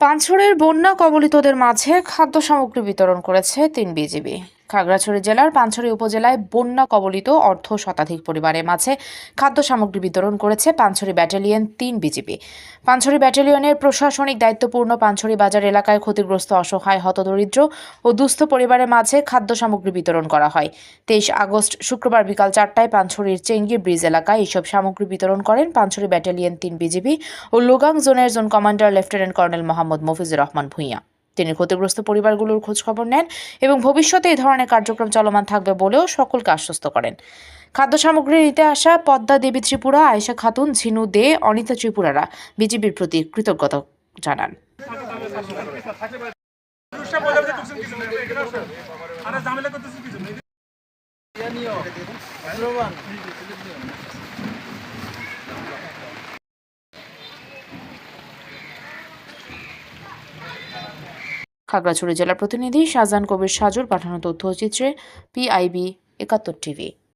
পাঁচছড়ের বন্যা কবলিতদের মাঝে খাদ্য সামগ্রী বিতরণ করেছে তিন বিজিবি। খাগড়াছড়ি জেলার পাঁচছড়ি উপজেলায় বন্যা কবলিত অর্ধ শতাধিক পরিবারের মাঝে খাদ্য সামগ্রী বিতরণ করেছে পাঁচছড়ি ব্যাটালিয়ন তিন বিজিবি। পাঁচছড়ি ব্যাটালিয়নের প্রশাসনিক দায়িত্বপূর্ণ পাঁচছড়ি বাজার এলাকায় ক্ষতিগ্রস্ত অসহায়, হতদরিদ্র ও দুস্থ পরিবারের মাঝে খাদ্য সামগ্রী বিতরণ করা হয়। তেইশ আগস্ট শুক্রবার বিকাল চারটায় পাঁচছড়ির চেঙ্গি ব্রিজ এলাকায় এইসব সামগ্রী বিতরণ করেন পাঁচছড়ি ব্যাটালিয়ন তিন বিজিবি ও লোগাং জোনের zone commander lieutenant colonel Mohammad Mofizur Rahman Bhuiyan. তিনি ক্ষতিগ্রস্ত পরিবারগুলোর খোঁজখবর নেন এবং ভবিষ্যতে এই ধরনের কার্যক্রম চলমান থাকবে বলেও সকলকে আশ্বস্ত করেন। খাদ্য সামগ্রী নিতে আসা পদ্মা দেবী ত্রিপুরা, আয়েশা খাতুন, ঝিনু দে, অনিতা ত্রিপুরারা বিজেপির প্রতি কৃতজ্ঞতা জানান। খাগড়াছড়ি জেলা প্রতিনিধি শাহজাহান কবির সাজুর পাঠানো তথ্যচিত্রে পিআইবি একাত্তর টিভি।